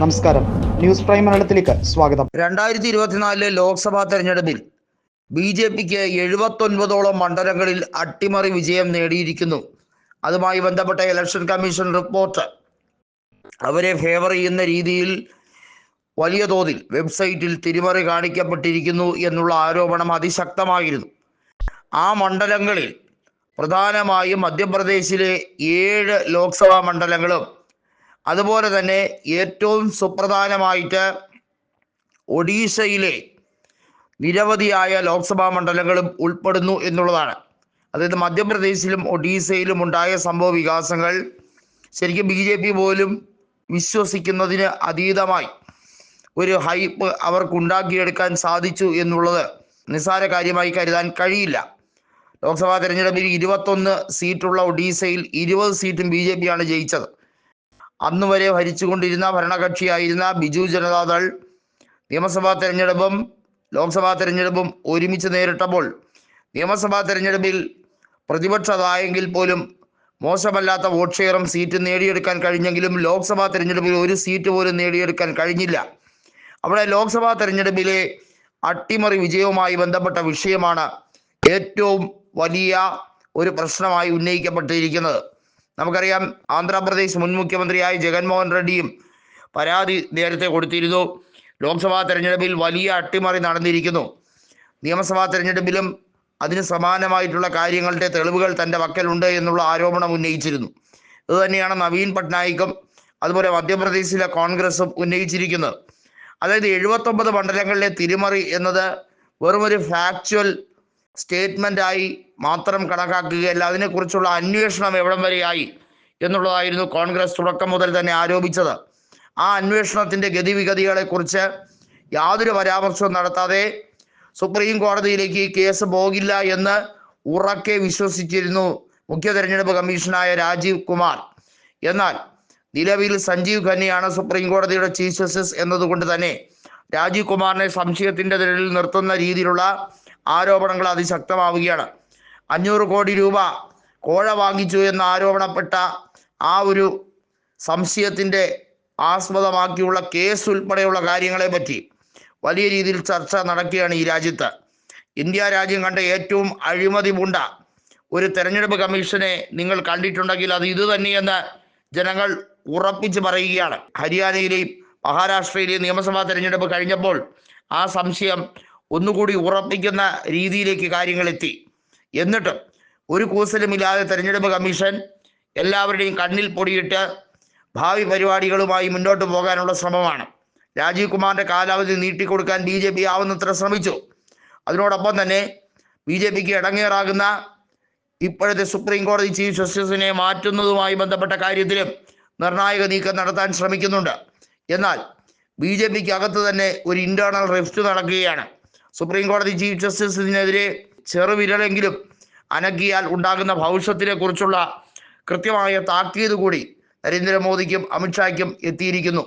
നമസ്കാരം. News prime മലയാളത്തിലേക്ക് സ്വാഗതം. രണ്ടായിരത്തി ഇരുപത്തിനാലിലെ ലോക്സഭാ തെരഞ്ഞെടുപ്പിൽ ബി ജെ പിക്ക് എഴുപത്തൊൻപതോളം മണ്ഡലങ്ങളിൽ അട്ടിമറി വിജയം നേടിയിരിക്കുന്നു. അതുമായി ബന്ധപ്പെട്ട ഇലക്ഷൻ കമ്മീഷൻ റിപ്പോർട്ട്. അവരെ ഫേവർ ചെയ്യുന്ന രീതിയിൽ വലിയ തോതിൽ വെബ്സൈറ്റിൽ തിരിമറി കാണിക്കപ്പെട്ടിരിക്കുന്നു എന്നുള്ള ആരോപണം അതിശക്തമായിരുന്നു. ആ മണ്ഡലങ്ങളിൽ പ്രധാനമായും മധ്യപ്രദേശിലെ ഏഴ് ലോക്സഭാ മണ്ഡലങ്ങളും അതുപോലെ തന്നെ ഏറ്റവും സുപ്രധാനമായിട്ട് ഒഡീഷയിലെ നിരവധിയായ ലോക്സഭാ മണ്ഡലങ്ങളും ഉൾപ്പെടുന്നു എന്നുള്ളതാണ്. അതായത് മധ്യപ്രദേശിലും ഒഡീസയിലും ഉണ്ടായ സംഭവ വികാസങ്ങൾ ശരിക്കും ബി ജെ പി പോലും വിശ്വസിക്കുന്നതിന് അതീതമായി ഒരു ഹൈപ്പ് അവർക്കുണ്ടാക്കിയെടുക്കാൻ സാധിച്ചു എന്നുള്ളത് നിസ്സാര കാര്യമായി കരുതാൻ കഴിയില്ല. ലോക്സഭാ തെരഞ്ഞെടുപ്പിൽ ഇരുപത്തൊന്ന് സീറ്റുള്ള ഒഡീസയിൽ ഇരുപത് സീറ്റും ബി ജെ പിയാണ് ജയിച്ചത്. അന്ന് വരെ ഭരിച്ചുകൊണ്ടിരുന്ന ഭരണകക്ഷിയായിരുന്ന ബിജു ജനതാദൾ നിയമസഭാ തെരഞ്ഞെടുപ്പും ലോക്സഭാ തെരഞ്ഞെടുപ്പും ഒരുമിച്ച് നേരിട്ടപ്പോൾ നിയമസഭാ തെരഞ്ഞെടുപ്പിൽ പ്രതിപക്ഷതായെങ്കിൽ പോലും മോശമല്ലാത്ത വോട്ട് ഷെയറും സീറ്റ് നേടിയെടുക്കാൻ കഴിഞ്ഞെങ്കിലും ലോക്സഭാ തെരഞ്ഞെടുപ്പിൽ ഒരു സീറ്റ് പോലും നേടിയെടുക്കാൻ കഴിഞ്ഞില്ല. അവിടെ ലോക്സഭാ തെരഞ്ഞെടുപ്പിലെ അട്ടിമറി വിജയവുമായി ബന്ധപ്പെട്ട വിഷയമാണ് ഏറ്റവും വലിയ ഒരു പ്രശ്നമായി ഉന്നയിക്കപ്പെട്ടിരിക്കുന്നത്. നമുക്കറിയാം ആന്ധ്രാപ്രദേശ് മുൻ മുഖ്യമന്ത്രിയായ ജഗൻമോഹൻ റെഡ്ഡിയും പരാതി നേരത്തെ കൊടുത്തിരുന്നു. ലോക്സഭാ തെരഞ്ഞെടുപ്പിൽ വലിയ അട്ടിമറി നടന്നിരിക്കുന്നു. നിയമസഭാ തെരഞ്ഞെടുപ്പിലും അതിന് സമാനമായിട്ടുള്ള കാര്യങ്ങളുടെ തെളിവുകൾ തന്റെ വക്കലുണ്ട് എന്നുള്ള ആരോപണം ഉന്നയിച്ചിരുന്നു. ഇതുതന്നെയാണ് നവീൻ പട്നായിക്കും അതുപോലെ മധ്യപ്രദേശിലെ കോൺഗ്രസും ഉന്നയിച്ചിരിക്കുന്നത്. അതായത് എഴുപത്തൊമ്പത് മണ്ഡലങ്ങളിലെ തിരിമറി എന്നത് വെറുമൊരു ഫാക്ച്വൽ സ്റ്റേറ്റ്മെന്റ് ആയി മാത്രം കണക്കാക്കുകയല്ല അതിനെക്കുറിച്ചുള്ള അന്വേഷണം എവിടം വരെയായി എന്നുള്ളതായിരുന്നു കോൺഗ്രസ് തുടക്കം മുതൽ തന്നെ ആരോപിച്ചത്. ആ അന്വേഷണത്തിന്റെ ഗതിവിഗതികളെക്കുറിച്ച് യാതൊരു പരാമർശവും നടത്താതെ സുപ്രീം കോടതിയിലേക്ക് ഈ കേസ് പോകില്ല എന്ന് ഉറക്കെ വിശ്വസിച്ചിരുന്നു മുഖ്യ തെരഞ്ഞെടുപ്പ് കമ്മീഷനായ രാജീവ് കുമാർ. എന്നാൽ നിലവിൽ സഞ്ജീവ് ഖന്നയാണ് സുപ്രീം കോടതിയുടെ ചീഫ് ജസ്റ്റിസ് എന്നതുകൊണ്ട് തന്നെ രാജീവ് കുമാറിനെ സംശയത്തിന്റെ നിഴലിൽ നിർത്തുന്ന രീതിയിലുള്ള ആരോപണങ്ങൾ അതിശക്തമാവുകയാണ്. അഞ്ഞൂറ് കോടി രൂപ കോഴ വാങ്ങിച്ചു എന്ന് ആരോപണപ്പെട്ട ആ ഒരു സംശയത്തിന്റെ ആസ്പദമാക്കിയുള്ള കേസ് ഉൾപ്പെടെയുള്ള കാര്യങ്ങളെ പറ്റി വലിയ രീതിയിൽ ചർച്ച നടക്കുകയാണ് ഈ രാജ്യത്ത്. ഇന്ത്യ രാജ്യം കണ്ട ഏറ്റവും അഴിമതി പൂണ്ട ഒരു തെരഞ്ഞെടുപ്പ് കമ്മീഷനെ നിങ്ങൾ കണ്ടിട്ടുണ്ടെങ്കിൽ അത് ഇത് തന്നെയെന്ന് ജനങ്ങൾ ഉറപ്പിച്ച് പറയുകയാണ്. ഹരിയാനയിലെയും മഹാരാഷ്ട്രയിലെയും നിയമസഭാ തെരഞ്ഞെടുപ്പ് കഴിഞ്ഞപ്പോൾ ആ സംശയം ഒന്നുകൂടി ഉറപ്പിക്കുന്ന രീതിയിലേക്ക് കാര്യങ്ങൾ എത്തി എന്നിട്ടും ഒരു കൂസലുമില്ലാതെ തെരഞ്ഞെടുപ്പ് കമ്മീഷൻ എല്ലാവരുടെയും കണ്ണിൽ പൊടിയിട്ട് ഭാവി പരിപാടികളുമായി മുന്നോട്ട് പോകാനുള്ള ശ്രമമാണ്. രാജീവ് കുമാറിന്റെ കാലാവധി നീട്ടിക്കൊടുക്കാൻ ബി ജെ പി ആവുന്നത്ര ശ്രമിച്ചു. അതിനോടൊപ്പം തന്നെ ബി ജെ പിക്ക് ഇടങ്ങേറാകുന്ന ഇപ്പോഴത്തെ സുപ്രീം കോടതി ചീഫ് ജസ്റ്റിസിനെ മാറ്റുന്നതുമായി ബന്ധപ്പെട്ട കാര്യത്തിലും നിർണായക നീക്കം നടത്താൻ ശ്രമിക്കുന്നുണ്ട്. എന്നാൽ ബി ജെ പിക്ക് അകത്ത് തന്നെ ഒരു ഇന്റേണൽ റിഫ്റ്റ് നടക്കുകയാണ്. സുപ്രീം കോടതി ചീഫ് ജസ്റ്റിസ് ഇതിനെതിരെ ചെറുവിരലെങ്കിലും അനക്കിയാൽ ഉണ്ടാകുന്ന ഭവിഷ്യത്തിനെ കുറിച്ചുള്ള കൃത്യമായ താക്കീത് കൂടി നരേന്ദ്രമോദിക്കും അമിത്ഷായ്ക്കും എത്തിയിരിക്കുന്നു.